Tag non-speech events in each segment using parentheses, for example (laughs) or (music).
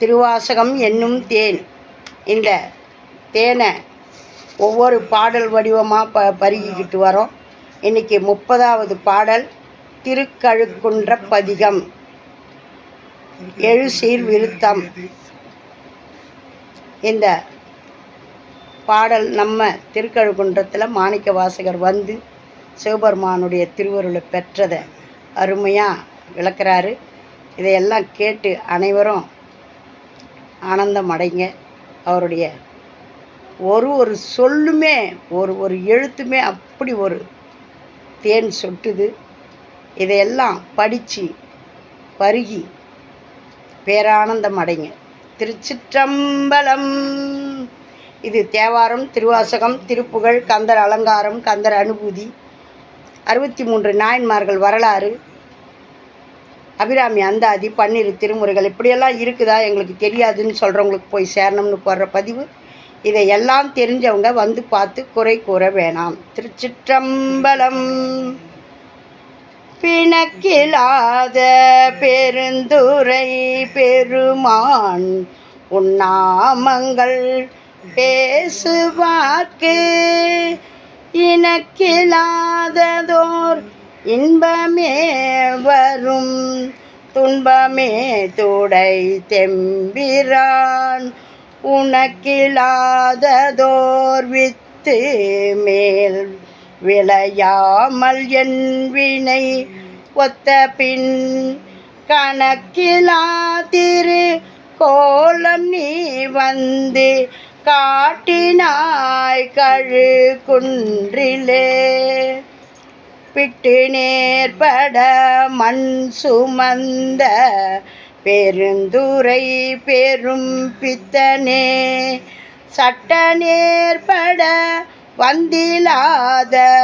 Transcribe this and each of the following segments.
திருவாசகம் என்னும் தேன். இந்த தேனை ஒவ்வொரு பாடல் வடிவமாக ப பருகிக்கிட்டு வரோம். இன்னைக்கு முப்பதாவது பாடல் திருக்கழுக்குன்ற பதிகம். எழுசீர் விருத்தம். இந்த பாடல் நம்ம திருக்கழுக்குன்றத்தில் மாணிக்க வாசகர் வந்து சிவபெருமானுடைய திருவருளை பெற்றதை அருமையாக விளக்குறாரு. இதையெல்லாம் கேட்டு அனைவரும் ஆனந்தம் அடைங்க அவருடைய ஒரு ஒரு சொல்லுமே ஒரு ஒரு எழுத்துமே அப்படி ஒரு தேன் சொட்டுது. இதையெல்லாம் படித்து பருகி பேரானந்தம் அடைங்க திருச்சிற்றம்பலம். இது தேவாரம் திருவாசகம் திருப்புகழ் கந்தர் அலங்காரம் கந்தர் அனுபூதி. அறுபத்தி மூன்று நாயன்மார்கள் வரலாறு. அபிராமி அந்தாதி பன்னிரு திருமுறைகள் இப்படியெல்லாம் இருக்குதா? எங்களுக்கு தெரியாதுன்னு சொல்கிறவங்களுக்கு போய் சேரணும்னு போடுற பதிவு. இதை எல்லாம் தெரிஞ்சவங்க வந்து பார்த்து குறை கூற வேணாம். திருச்சிற்றம்பலம் பிணக்கிலாத பெருந்துரை பெருமான் உண்ணாமங்கள் பேசுவார்க்கு. இனக்கிலாததோர் இன்பமே வரும் துன்பமே துடை தெம்பிரான். உனக்கிலாததோர் வித்து மேல் விளையாமல் என் வினை ஒத்த பின். கணக்கிலா திரு கோலம் நீ வந்து காட்டினாய் கழு குன்றிலே பிட்டு நேர்பட மண் சுமந்த பெருந்துரை பெரும் பித்தனே. சட்ட நேர்பட வந்திலாத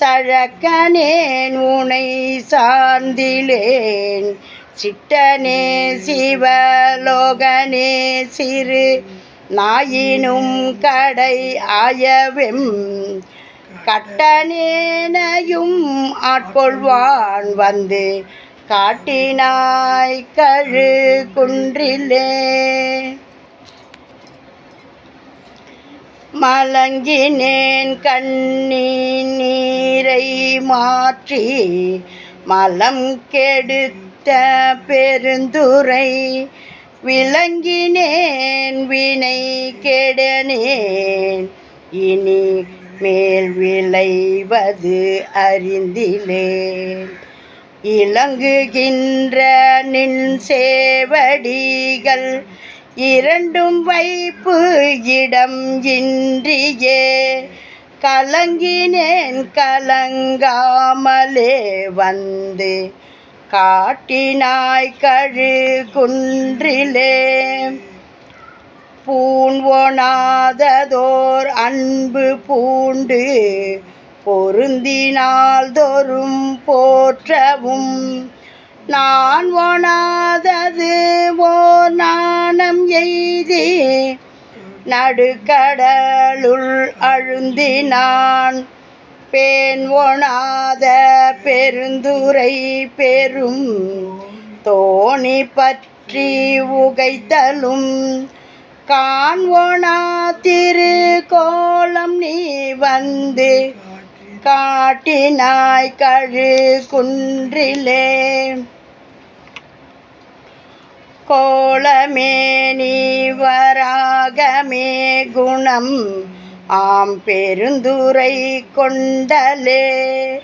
சழக்கனேன் உனை சார்ந்திலேன். சிட்டனே சிவலோகனே சிறு நாயினும் கடை ஆயவெம் கட்டனேனையும் ஆட்கொள்வான் வந்து காட்டினாய் கழு குன்றிலே. மலங்கினேன் கண்ணின் நீரை மாற்றி மலம் கெடுத்த பெருந்துரை. விளங்கினேன் வினை கெடனேன். இனி மேல் விளைவது அறிந்திலேன் இலங்குகின்ற நின் சேவடிகள் இரண்டும் வைப்பு இடம் இன்றியே. கலங்கினேன் கலங்காமலே வந்து காட்டினாய் கழு குன்றிலே பூண்வனாததோர் அன்பு பூண்டு பொருந்தினால் தோறும் போற்றவும். நான் ஒணாதது ஓர் நாணம் எய்தி நடுக்கடலுள் அழுந்தினான். பேன் ஒணாத பெருந்துரை பெரும் தோணி பற்றி உகைத்தலும். காண்வோனா திரு கோலம் நீ வந்து காட்டினாய் கழு குன்றிலே கோலமே நீ வராகமே குணம் ஆம் பெருந்துரை கொண்டலே.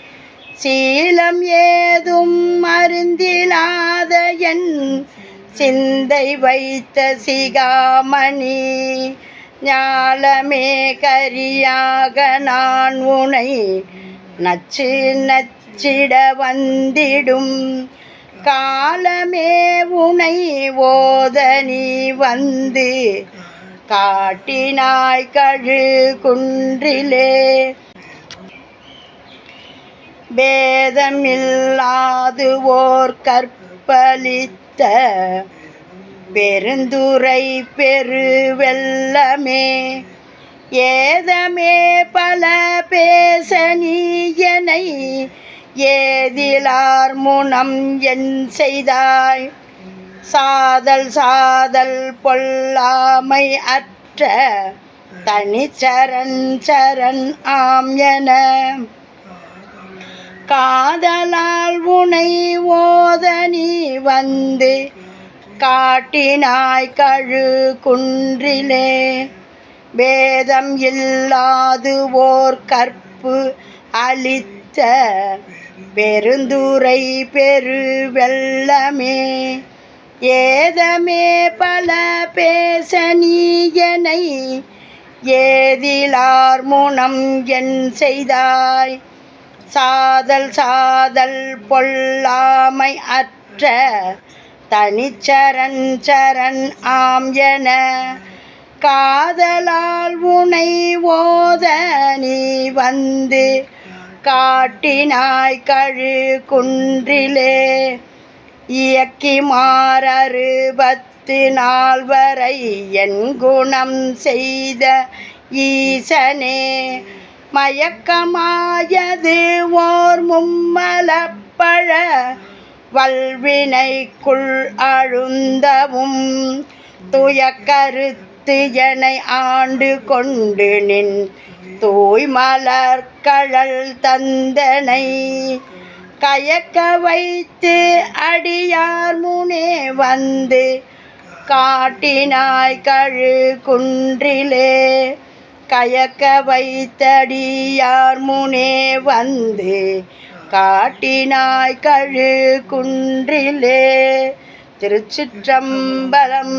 சீலம் ஏதும் மருந்திலாத என் சிந்தை வைத்த சிகாமணி ஞாலமே கரியாக நான் உனை நச்சு நச்சிட வந்திடும். காலமே உனை ஓத நீ வந்து காட்டினாய் கழு குன்றிலே. வேதமில்லாது ஓர் கற்பளித்த கற்பலித்த பெருந்துரை பெருவெல்லமே. ஏதமே பல பேச நீயனை ஏதிலார் முனம் என் செய்தாய். சாதல் சாதல் பொல்லாமை அற்ற தனிச்சரண் சரண் ஆம் என காதலால் உனை ஓத நீ வந்து காட்டினாய் கழு குன்றிலே. வேதம் இல்லாது ஓர் கற்பு அளித்த பெருந்துரை பெருவெல்லமே ஏதமே பல பேச நீயனை ஏதிலார் முனம் என் செய்தாய். சாதல் சாதல் பொல்லாமை அற்ற தனிச்சரண் சரண் ஆம் என காதலால் உனை ஓத நீ வந்து காட்டினாய் கழு குன்றிலே இயக்கி மாறறுபத்து நாள் வரை என் குணம் செய்த ஈசனே. மயக்கமாயது ஓர் மும்மலப்பழ வல்வினைக்குள் அழுந்தவும் துயக்கருத்து என ஆண்டு கொண்டு நின் தூய்மலர் கழல் தந்தனை கயக்க வைத்து அடியார் முனே வந்து காட்டினாய் கழு குன்றிலே கயக்க வைத்தடியார் முனே வந்து காட்டினாய் கழு குன்றிலே. திருச்சிற்றம்பலம்.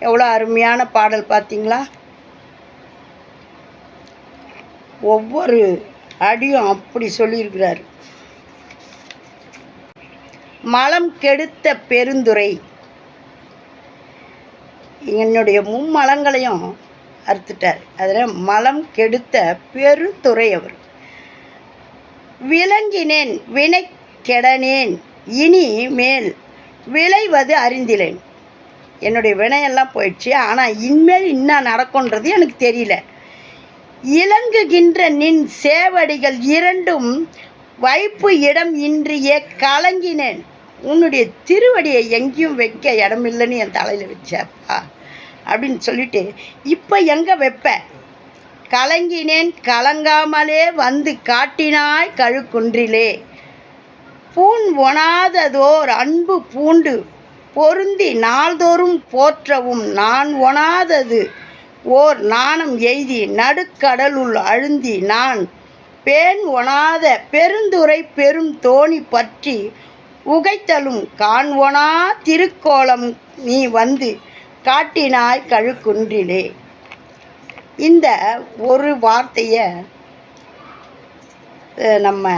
எவ்வளோ அருமையான பாடல் பார்த்தீங்களா? ஒவ்வொரு அடியும் அப்படி சொல்லியிருக்கிறார். மலம் கெடுத்த பெருந்துரை. என்னுடைய மும்மலங்களையும் அறுத்துட்டார். அதில் மலம் கெடுத்த பெருந்துறை அவர். விளங்கினேன் வினை கெடனேன் இனி மேல் விளைவது அறிந்திலேன். என்னுடைய வினையெல்லாம் போயிடுச்சு. ஆனால் இனிமேல் என்ன நடக்கும்ன்றது எனக்கு தெரியல. இலங்குகின்ற நின் சேவடிகள் இரண்டும் வைப்பு இடம் இன்றியே கலங்கினேன். உன்னுடைய திருவடியை எங்கேயும் வைக்க இடமில்லைன்னு என் தலையில் வச்சப்பா. அப்படின்னு சொல்லிட்டு இப்போ எங்கே வைப்ப? கலங்கினேன் கலங்காமலே வந்து காட்டினாய் கழுக்குன்றிலே. பூன் ஒணாததோர் அன்பு பூண்டு பொருந்தி நாள்தோறும் போற்றவும் நான் ஒணாதது. ஓர் நாணம் எய்தி நடுக்கடலுள் அழுந்தி நான் பேன் ஒணாத பெருந்துரை பெரும் தோணி பற்றி உகைத்தலும் கான் ஒணா திருக்கோலம் நீ வந்து காட்டினாய் கழுக்குன்றிலே. இந்த ஒரு வார்த்தையை நம்ம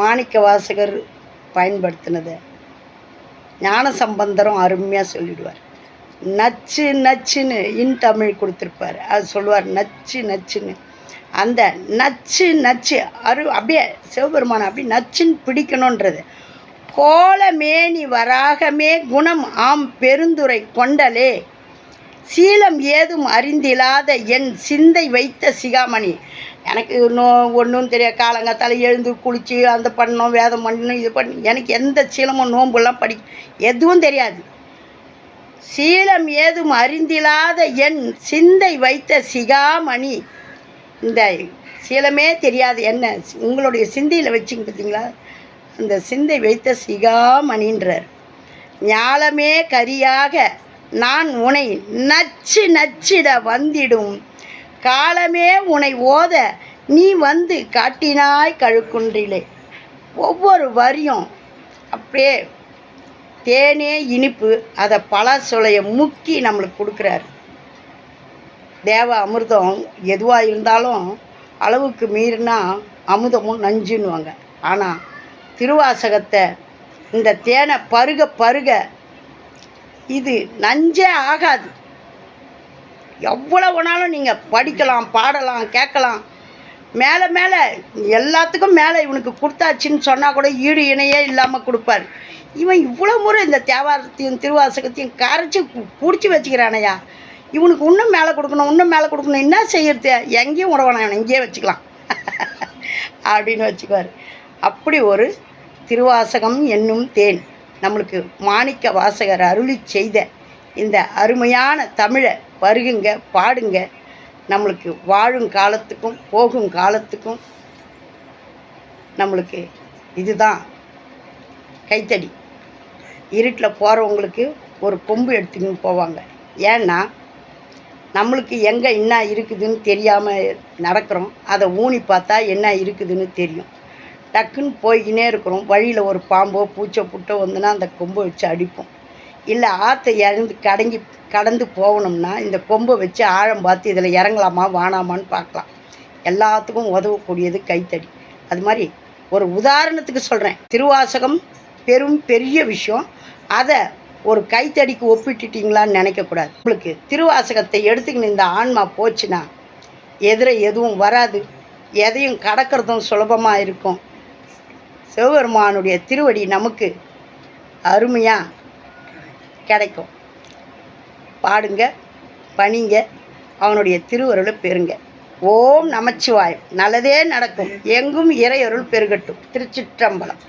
மாணிக்க வாசகர் பயன்படுத்தினதை ஞான சம்பந்தரும் அருமையாக சொல்லிடுவார். நச்சு நச்சுன்னு இன் தமிழ் கொடுத்துருப்பார். அது சொல்லுவார் நச்சு நச்சுன்னு. அந்த நச்சு நச்சு அரு அப்படியே சிவபெருமானை அப்படி நச்சுன்னு பிடிக்கணுன்றது கோலமேனி வராகமே குணம் ஆம் பெருந்துரை கொண்டலே. சீலம் ஏதும் அறிந்திலாத என் சிந்தை வைத்த சிகாமணி. எனக்கு இன்னும் ஒன்றும் தெரியாது. காலங்காத்தால் எழுந்து குளித்து அந்த பண்ணணும் வேதம் பண்ணணும் இது பண்ணி எனக்கு எந்த சீலமும் நோம்புலாம் படி எதுவும் தெரியாது. சீலம் ஏதும் அறிந்திலாத என் சிந்தை வைத்த சிகாமணி. இந்த சீலமே தெரியாது. என்ன? உங்களுடைய சிந்தையில் வச்சிங்க பார்த்தீங்களா அந்த சிந்தை வைத்த சிகாமணின்றார். ஞாலமே கரியாக நான் உனை நச்சு நச்சிட வந்திடும். காலமே உனை ஓத நீ வந்து காட்டினாய் கழுக்குன்றிலே. ஒவ்வொரு வரியும் அப்படியே தேனே இனிப்பு அதை பல சுளைய முக்கி நம்மளுக்கு கொடுக்குறாரு. தேவ அமிர்தம் எதுவாக இருந்தாலும் அளவுக்கு மீறினா அமுதமும் நஞ்சுன்னுவாங்க. ஆனால் திருவாசகத்தை இந்த தேனை பருக பருக இது நஞ்சே ஆகாது. எவ்வளோ வேணாலும் நீங்கள் படிக்கலாம் பாடலாம் கேட்கலாம். மேலே மேலே எல்லாத்துக்கும் மேலே இவனுக்கு கொடுத்தாச்சின்னு சொன்னால் கூட ஈடு இணையே இல்லாமல் கொடுப்பார். இவன் இவ்வளோ முறை இந்த தேவாரத்தையும் திருவாசகத்தையும் கரைச்சி பிடிச்சி வச்சுக்கிறானையா. இவனுக்கு இன்னும் மேலே கொடுக்கணும் இன்னும் மேலே கொடுக்கணும் என்ன செய்யறது? எங்கேயும் விடவானா இவனை இங்கேயே வச்சுக்கலாம். (laughs) அப்படின்னு வச்சுக்குவார். அப்படி ஒரு திருவாசகம் என்னும் தேன். நம்மளுக்கு மாணிக்க வாசகர் அருளி செய்த இந்த அருமையான தமிழை வருகுங்க பாடுங்க. நம்மளுக்கு வாழும் காலத்துக்கும் போகும் காலத்துக்கும் நம்மளுக்கு இதுதான் கைத்தடி. இருட்டில் போகிறவங்களுக்கு ஒரு கொம்பு எடுத்துக்கின்னு போவாங்க. ஏன்னா நம்மளுக்கு எங்கே என்ன இருக்குதுன்னு தெரியாமல் நடக்கிறோம். அதை ஊனி பார்த்தா என்ன இருக்குதுன்னு தெரியும். டக்குன்னு போய்கினே இருக்கிறோம். வழியில் ஒரு பாம்போ பூச்சோ புட்டோ வந்துன்னா அந்த கொம்பை வச்சு அடிப்போம். இல்லை ஆற்றை இறந்து கடங்கி கடந்து போகணும்னா இந்த கொம்பை வச்சு ஆழம் பார்த்து இதில் இறங்கலாமா வானாமான்னு பார்க்கலாம். எல்லாத்துக்கும் உதவக்கூடியது கைத்தடி. அது மாதிரி ஒரு உதாரணத்துக்கு சொல்கிறேன் திருவாசகம் பெரும் பெரிய விஷயம். அதை ஒரு கைத்தடிக்கு ஒப்பிட்டுட்டீங்களான்னு நினைக்கக்கூடாது. உங்களுக்கு திருவாசகத்தை எடுத்துக்கின்னு இந்த ஆன்மா போச்சுன்னா எதிர எதுவும் வராது. எதையும் கடக்கிறதும் சுலபமாக இருக்கும். சிவபெருமானுடைய திருவடி நமக்கு அருமையாக கிடைக்கும். பாடுங்க பணிங்க அவனுடைய திருவருளை பெறுங்க. ஓம் நமச்சிவாயம். நல்லதே நடக்கும். எங்கும் இறையருள் பெருகட்டும். திருச்சிற்றம்பலம்.